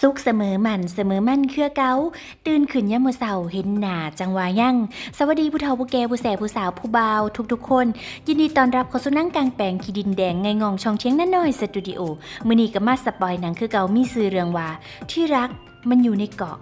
สุขเสมอมันเสมอมันเครือเกาตื่นขึ้นยามมื้อเช้าเห็นหน้าจังว่ายั่งสวัสดีผู้เฒ่าผู้แก่ผู้แสผู้สาวผู้บ่าวทุกๆ คน ยินดีต้อนรับเข้าสู่นังกลางแปลงขีดินแดงไงงองช่องเชียงน้าน้อยสตูดิโอมื้อนี้ก็มาสปอยหนังคือเก่ามีชื่อเรื่องว่าที่รักมันอยู่ในเกาะ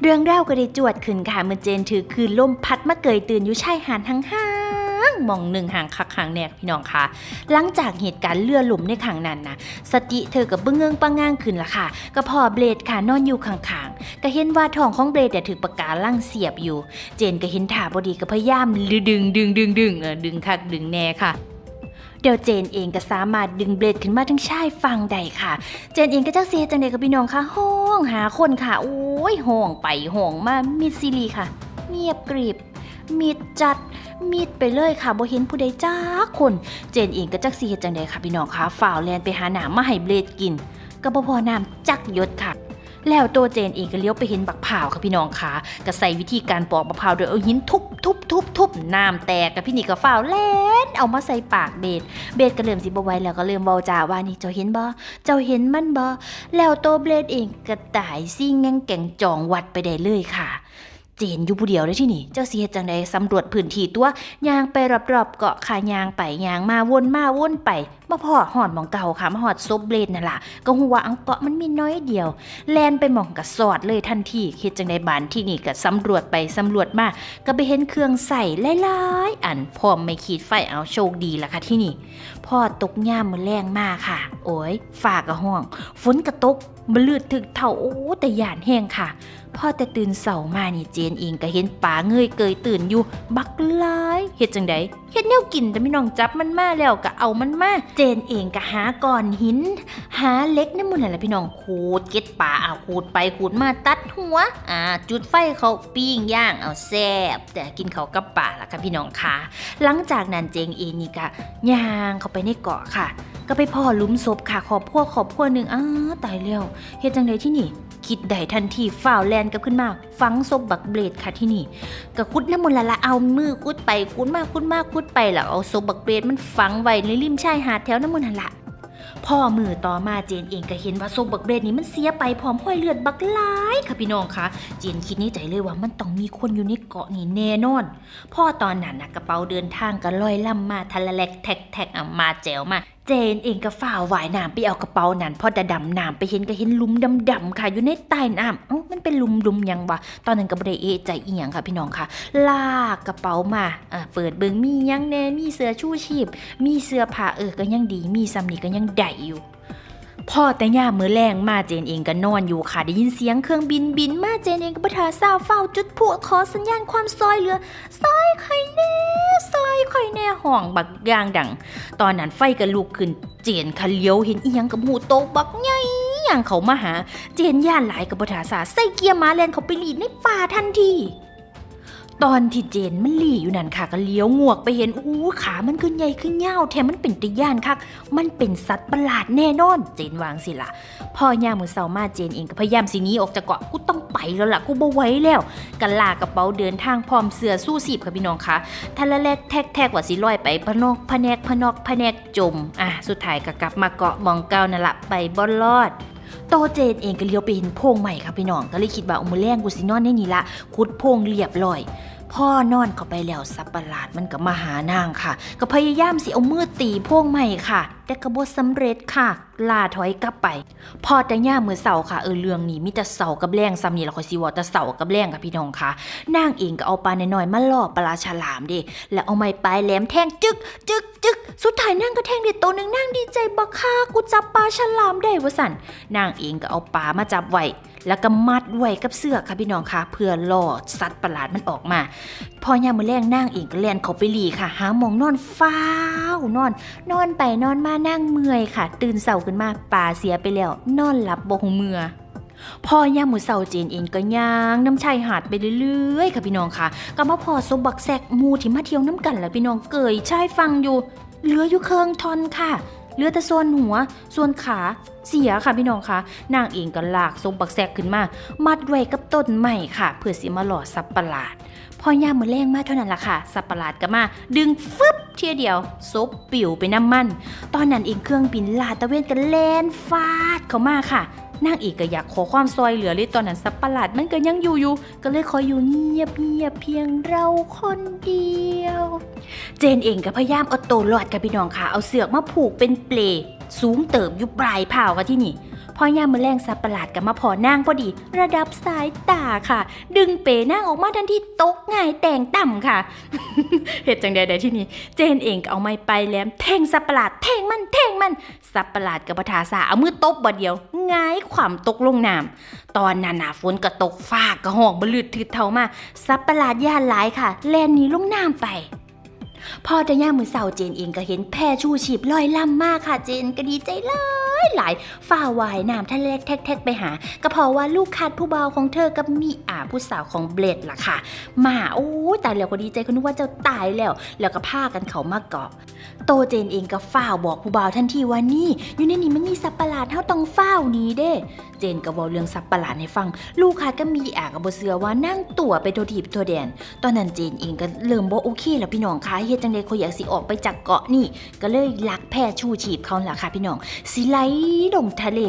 เรื่องเล่าก็ได้จวดขึ้นค่ะเมื่อเจนถือคืนลมพัดมาเกยตื่นอยู่ชายหาดห่าง ๆหมองหนึ่งห่างคักห่างแนกพี่น้องค่ะ หลังจากเหตุการณ์เรือหลุมในขังนั้นนะสติเธอกับเบื้องเงงปังง่างขึ้นละค่ะก็พอเบลดค่ะนอนอยู่ข้างๆก็เห็นว่าท้องของเบลดแต่ถือปากกาลั่งเสียบอยู่ เจนก็เห็นท่าบดีก็พยายามดึงดึงดึงดึงเออดึงคักดึงแน่ค่ะเดี๋ยวเจนเองก็สามารถดึงเบลดขึ้นมาทั้งชายฟังใดค่ะ เจนเองก็จักเสียจังใดกับพี่น้องค่ะห้องหาคนค่ะ โอ้ยห้องไปห้องมามิดซีรีค่ะ เงียบกริบมิดจัด มิดไปเลยค่ะบ่เห็นผู้ใดจ้าคน เจนเองก็จักสิเฮ็ดจังใดค่ะพี่น้องค่ะฝ่าวแลนไปหาหน้ำมาให้เบลดกินก็บ่พอน้ำจักยดค่ะแล้วตัวเจนเองก็เลี้ยวไปเห็นบักพร้าวค่ะพี่น้องค่ะก็ใส่วิธีการปอกบักพร้าวโดยเอาหินทุบทุบทุบทุบน้ำแตกกับพี่นี่ก็ฝ่าวแล่นเอามาใส่ปากเบดเบดก็เริ่มสิบไหวแล้วก็เริ่มเว้าจาว่านี่เจ้าเห็นบ่เจ้าเห็นมันบ่แล้วตัวเบลดเองก็ตายซิ่งแงงแก่งจองวัดไปได้เลยค่ะ เจนอยู่ผู้เดียวเลยที่นี่ เจ้าสิเฮ็ดจังใดสำรวจพื้นที่ตัวยางไปรอบๆเกาะค่ะยางไปยางมาวนมาวนไปมาพอหอดหมองเก่าค่ะมาหอดซบเบลดนั่นล่ะก็หัวเอาเกาะมันมีน้อยเดียว แลนไปหมองกะสอดเลยทันทีเฮ็ดจังใดบานที่นี่ก็สำรวจไปสำรวจมาก็ไปเห็นเครื่องใส่หลายๆอันพร้อมไม่ขีดไฟเอาโชคดีละค่ะที่นี่พ่อตกย่ามมือแรงมากค่ะ โอ้ยฝากะห้อง ฝนกระตกบลืดถึกเท่าโอ้แต่หยานแห้งค่ะพ่อแต่ตื่นเสามานี่เจนเองก็เห็นป่าเงยเกยตื่นอยู่ บักลายเฮ็ดจังใดเฮ็ดแนวกินแต่ไม่น้องจับมันมาแล้วก็เอามันมาเจนเองก็หาก่อนหิน หาเล็กน้ำมันนั่นแหละพี่น้องขูดเก็ดป่าเอาขูดไปขูดมาตัดหัวอ่าจุดไฟเขาปิ้งย่างเอาแซ่บแต่กินเขากับป่าละค่ะพี่น้องค่ะ หลังจากนั้นเจงเองนี่ก็ย่างเข้าไปในเกาะค่ะก็ไปพ่อลุมศพค่ะขอบพวกขอบพวกหนึ่งอ้าตายแล้วเฮ็ดจังไดที่นี่ คิดได้ทันทีฝ่าวแลนกับขึ้นมาฝังศพบักเบลดค่ะที่นี่ก็คุดน้ำมันต์ละละเอามือคุดไปคุดมากคุดมากคุดไปแล้วเอาศพบักเบลดมันฝังไว้ในริมชายหาดแถวน้ำมันต์หั่นละพ่อมือต่อมาเจนเองก็เห็นว่าศพบักเบลดนี้มันเสียไปพร้อมห้อยเลือดบักหลายค่ะพี่น้องคะเจนคิดในใจเลยว่ามันต้องมีคนอยู่ในเกาะนี้แน่นอน พ่อตอนนั้นนะกระเป๋าเดินทางก็ลอยล่ำมาทะละแลกแท็กแท็กมาแจวมา เจนเองก็ฝ่าว่ายน้ำไปเอากระเป๋านั้นพอจะดำน้ำไปเห็นก็เห็นลุมดำๆค่ะ อยู่ในใต้น้ำเอ้ามันเป็นลุมดุมยังวะตอนนั้นก็บ่ได้เอใจเอียงค่ะ พี่น้องค่ะ ลากกระเป๋ามาอ่าเปิดเบิงมียังแน่มีเสื้อชูชีพ มีเสื้อผ้าเออก็ยังดี มีซ้ำนี่ก็ยังได้อยู่พ่อแต่ย่ามมือแรงมาเจนเองก็นอนอยู่ค่ะได้ยินเสียงเครื่องบินบินมาเจนเองก็บทาซาวเฝ้าจุดพลุขอสัญญาณความซอยเหลือซอยไข่อยแน่ ซอยไข่อยแน่ห้องบักย่างดัง ตอนนั้นไฟก็ลุกขึ้น เจนคะเลี้ยวเห็นอีหยังกับหูโตบักใหญ่อย่างเขามาหา เจนย่านหลายกับบทาสาใส่เกียร์มาแลนเขาไปหลีดในป่าทันที ตอนที่เจนมันหลีอยู่นั่นค่ะก็เลี้ยวงวกไปเห็นอู้ขามันขึ้นใหญ่ขึ้นยาแถมมันเป็นตะย่านคักมันเป็นสัตว์ประหลาดแน่นอน เจนวางสิละพ่อย่ามือเสามาเจนเองก็พยายามสินี้ออกจากเกาะกูต้องไปแล้วล่ะกูบ่ไหวแล้วกันลากระเป๋าเดินทางพร้อมเสือสู้สีบค่ะพี่น้องคะทะละแลกแทกแทกว่าสิลอยไปพนอกพแนกพนอกพแนกจมอะสุดท้ายก็กลับมาเกาะมองเก้านั่นละไปบ่รอด โตเจนเองก็เลี้ยวไปเห็นโพงใหม่ค่ะพี่น้องก็เลยคิดว่าอมือแรงกูสินอนในนี่ละขุดโพงเรียบร้อยพ่อนอนเข้าไปแล้วสับประหลาดมันก็มาหานางค่ะ ก็พยายามสิเอามือตีพวงใหม่ค่ะแต่กระบสำเร็จค่ะลาถอยกลับไป พอแต่ย่ามือเสาค่ะเออเรื่องนี้มีแต่เสากับแรงซ้ำนี่ละคอยสิวอแต่เสากับแรงค่ะพี่น้องค่ะนางเองก็เอาปลาน้อยๆมาล่อปลาฉลามเดิแล้วเอาไม้ปลายแหลมแทงจึกจึกจึกสุดท้ายนางก็แทงได้ตัวหนึ่งนางดีใจบักค่ะกูจับปลาฉลามได้วะสันนางเองก็เอาปลามาจับไว้แล้วก็มัดไว้กับเสื้อค่ะพี่น้องค่ะ เพื่อล่อสัตว์ประหลาดมันออกมา พอยามมือแรงนั่งเองก็แล่นเขาไปหลีค่ะ หามองนอนฟ้าวนอน นอนไปนอนมานั่งเมื่อยค่ะ ตื่นเสาขึ้นมาป่าเสียไปแล้ว นอนหลับบ่หงเมือพอย่ามมือเสาเจนเองก็ย่างน้ำชายหาดไปเรื่อยๆ ค่ะพี่น้องค่ะก็มาพอสมบักแซกหมูที่มาเที่ยวน้ำกันแหละพี่น้องเกยชายฟังอยู่ เหลืออยู่เคิงทอนค่ะ เหลือแต่ส่วนหัว ส่วนขาเสียค่ะพี่น้องคะนางเองก็ลากทรงบักแซกขึ้นมา มัดไว้กับต้นไม้ค่ะ เพื่อสิมาหล่อสับประหลาด พอยามมือแรงมากเท่านั้นล่ะค่ะ สับประหลาดก็มา ดึงฟึบเทียเดียวซบปิวไปน้ำมัน ตอนนั้นเองเครื่องบินลาดตะเวนกันแลนฟาดเข้ามาค่ะ นางเอกก็อยากขอความซอยเหลือเลยตอนนั้นสับประหลาดมันก็ยังอยู่อยู่ก็เลยคอยอยู่เงียบเงียบๆเพียงเราคนเดียว เจนเองก็พยายามเอาตัวรอดกับพี่น้องค่ะเอาเสือกมาผูกเป็นเปลสูงเติบอยู่ปลายเผากันที่นี่ พอยามมือแรงสัตว์ประหลาดกับมาพอนางพอดี ระดับสายตาค่ะ ดึงเป๋นางออกมาทันทีตกง่ายแต่งต่ำค่ะ เหตุจังใดๆที่นี่เจนเองก็เอาไม้ไปแหลมแทงสัตว์ประหลาดแทงมันแทงมันสัตว์ประหลาดกับปทาสาเอามือตบบดเดียวง่ายขวามตกลงน้ำตอนนั้นน่ะฝนก็ตกฟ้ากก็หอกบลืดถือเท่ามาสัตว์ประหลาดย่านหลายค่ะ แลนนี้ลงน้ำไปพอจะย่ามือเสาเจนเองก็เห็นแพรชูชีพลอยล่ำมากค่ะเจนก็ดีใจหลายหลายฝ่าวายน้ำทะเลแท็กๆไปหา ก็เพราะว่าลูกคัดผู้เบาของเธอกับมีอาผู้สาวของเบลดล่ะค่ะ มาโอ้ตายแล้วก็ดีใจก็นึกว่าเจ้าตายแล้ว แล้วก็พากันเขามาเกาะ โตเจนเองก็ฝ้าวบอกผู้บ่าวทันทีว่านี่ อยู่ในนี้มันมีสัตว์ประหลาดเท่าต้องฝ้าวนี้เด้ เจนก็บอกเรื่องสัตว์ประหลาดให้ฟัง ลูกค้าก็มีอากบเสือว่านั่งตัวไปโททีบโทแดน ตอนนั้นเจนเองก็เริ่มบ่โอเคแล้วพี่น้องคะเฮ็ดจังได๋เขาอยากสิออกไปจากเกาะนี่ ก็เลยลักแพร่ชูชีพเขาล่ะค่ะพี่น้องสิไลลงทะเล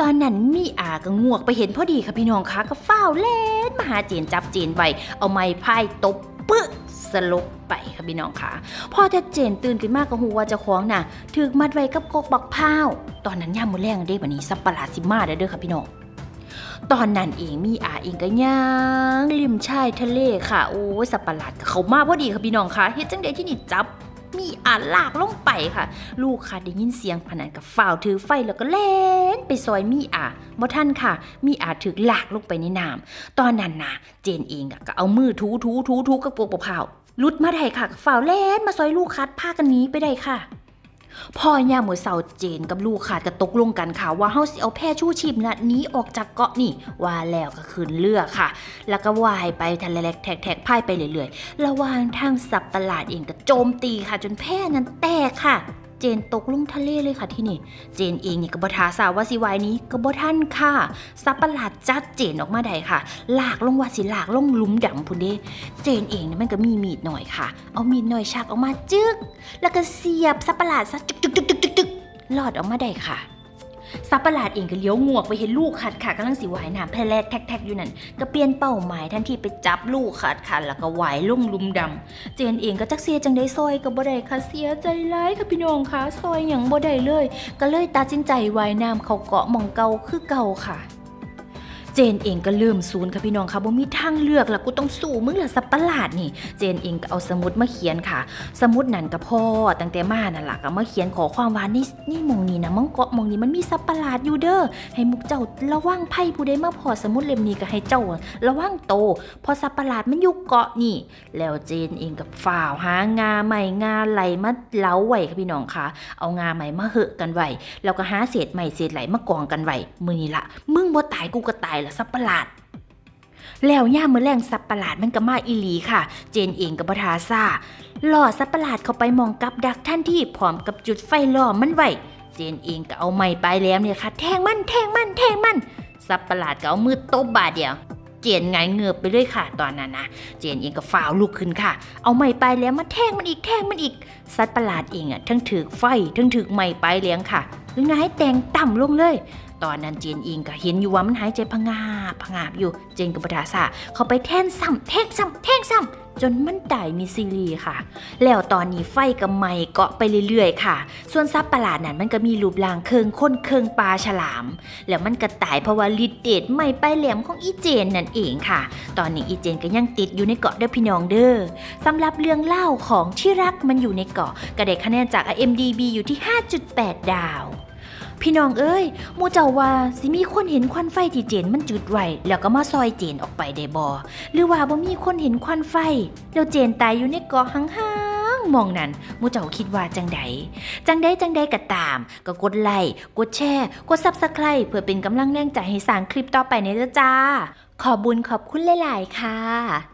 ตอนนั้นมีอาก็งวกไปเห็นพอดีค่ะพี่น้องคะก็เฝ้าเล่นมาหาเจนจับเจนไว้เอาไม้พายตบปึ๊สลบไปค่ะพี่น้องคะพอถ้าเจนตื่นขึ้นมาก็ฮู้ว่าเจ้าของน่ะถูกมัดไว้กับกกบักพร้าวตอนนั้นย่ามมือแลงเด้บัดนี้สัตว์ปะหลาดสิมาเด้อเด้อค่ะพี่น้องตอนนั้นเองมีอาเองก็ย่างริมชายทะเลค่ะ โอ้สัตว์ปะหลาดเขามาพอดีค่ะพี่น้องคะเฮ็ดจังไดที่นี่จับ มีอาลากลงไปค่ะ ลูกค่ะได้ยินเสียงพนันกับฝ่าวถือไฟแล้วก็เล่นไปซอยมีอาบ่ท่านค่ะ มีอาถึกลากลงไปในน้ำตอนนั้นนะเจนเองก็เอามือถูถูถูถูกับโปกปะเผาลุดมาได้ค่ะฝ่าวเล่นมาซอยลูกคัดพากันหนี้ไปได้ค่ะ พ่อย่าหมวยเสาเจนกับลูกขาดกระตกลงกันค่ะ ว่าเฮาสิเอาแพร่ชู้ชีพนัดนี้ออกจากเกาะนี่ว่าแล้วก็ขึ้นเรือค่ะ แล้วก็ว่ายไปทะเลแลกแท็กๆพายไปเรื่อยๆระหว่างทางสับประหลาดเองก็โจมตีค่ะ จนแพร่นั้นแตกค่ะ จนตกลงทะเลเลยค่ะที่นี่ เจนเองนี่กบทาสาวว่าสิวายนี้กบ่ท่านค่ะสับประหลาดจัดเจนออกมาได้ค่ะ หลากลงว่าสิลากลงลุมดำพุ่นเด้ เจนเองเนี่ยมันก็มีมีดหน่อยค่ะ เอามีดหน่อยชักออกมาจึกแล้วก็เสียบสับประหลาดซะจึกจึกจึกจึกจึกจึกลอดออกมาได้ค่ะ ซับประหลาดเองก็เลี้ยวงวกไปเห็นลูกขัดขากำลังสิวายน้ำแพรแลกแท็กๆอยู่นั่นก็เปลี่ยนเป้าหมายทันทีไปจับลูกขัดขาแล้วก็วายลุ่งลุมดำเจนเองก็จักเสียจังได้ซอยกับบ่ได้ค่ะเสียใจร้ายค่ะพี่น้องค่ะซอยอย่างบ่ได้เลย ก็เลยตัดสินใจวายน้ำเขาเกาะมองเก่าคือเก่าค่ะ เจนเองก็เริ่มศูนย์ค่ะพี่น้องค่ะบ่มีทางเลือกล้วกูต้องสู้มึงละสับประหลาดนี่ เจนเองก็เอาสมุดมาเขียนค่ะ สมุดนั่นก็พ่อตั้งแต่มานั่นล่ะก็มาเขียนขอความว่านี่นี่มองนี้นะมังเกาะมองนี้มันมีสับประหลาดอยู่เด้อให้มุกเจ้าระวังไพ่ผู้ใดมาพอสมุดเล่มนี้ก็ให้เจ้า ระวังโต พอสับประหลาดมันอยู่เกาะนี่ แล้วเจนเองกับฝ่าวหางาใหม่งาไหลมาเล้าไหวค่ะพี่น้องค่ะ เอางาใหม่มาเหอะกันไหวแล้วก็หาเศษใหม่เศษไหลมากองกันไหวมือนี้ละมึงบ่ตายกูก็ตายละสับประหลาด แล้วย่ามมือแรงสับประหลาดมันก็มาอีหลีค่ะ เจนเองกับปทาซาหล่อสับประหลาดเข้าไปมองกับดักท่านที่พร้อมกับจุดไฟล่อมันไว้เจนเองก็เอาไม้ปลายแหลมเนี่ยค่ะ แทงมันแทงมันแทงมันสับประหลาดก็เอามือตบบาดเดียวเจนไงายเงือบไปเลยค่ะตอนนั้นนะ เจนเองก็ฝ่าวลุกขึ้นค่ะ เอาไม้ปลายแหลมมาแทงมันอีกแทงมันอีก สัตว์ประหลาดเองอะทั้งถือไฟทั้งถือไม้ปลายแหลมค่ะหงายแตงต่ำลงเลย ตอนนั้นเจนเองก็เห็นอยู่ว่ามันหายใจพงาบพงาบอยู่ เจนกับปทาสาเขาไปแท่นซ้ำแท่งซ้ำแท่งซ้ำจนมันตายมีซีรีค่ะ แล้วตอนนี้ไฟกับไม้เกาะไปเรื่อยๆ ค่ะ ส่วนซับประหลาดนั้นมันก็มีรูปร่างเคิงค้นเคิงปลาฉลาม แล้วมันก็ตายเพราะว่าลิดเดดไม้ไปแหลมของอีเจนนั่นเองค่ะ ตอนนี้อีเจนก็ยังติดอยู่ในเกาะเด้อพี่น้องเด้อสำหรับเรื่องเล่าของที่รักมันอยู่ในเกาะก็ได้คะแนนจาก IMDB อยู่ที่ 5.8 ดาว พี่น้องเอ้ยมูเจ้าว่าสิมีคนเห็นควันไฟที่เจนมันจุดไว้แล้วก็มาซอยเจนออกไปได้บ่หรือว่าบ่มีคนเห็นควันไฟ แล้วเจนตายอยู่ในเกาะห่างมองนั้นมูเจ้าคิดว่าจังใดจังใดจังใดก็ตาม ก็กดไลค์กดแชร์กด Subscribe เพื่อเป็นกำลังแรงใจให้สร้างคลิปต่อไปในเด้อจ้าขอบุญขอบคุณหลาย ๆ ค่ะ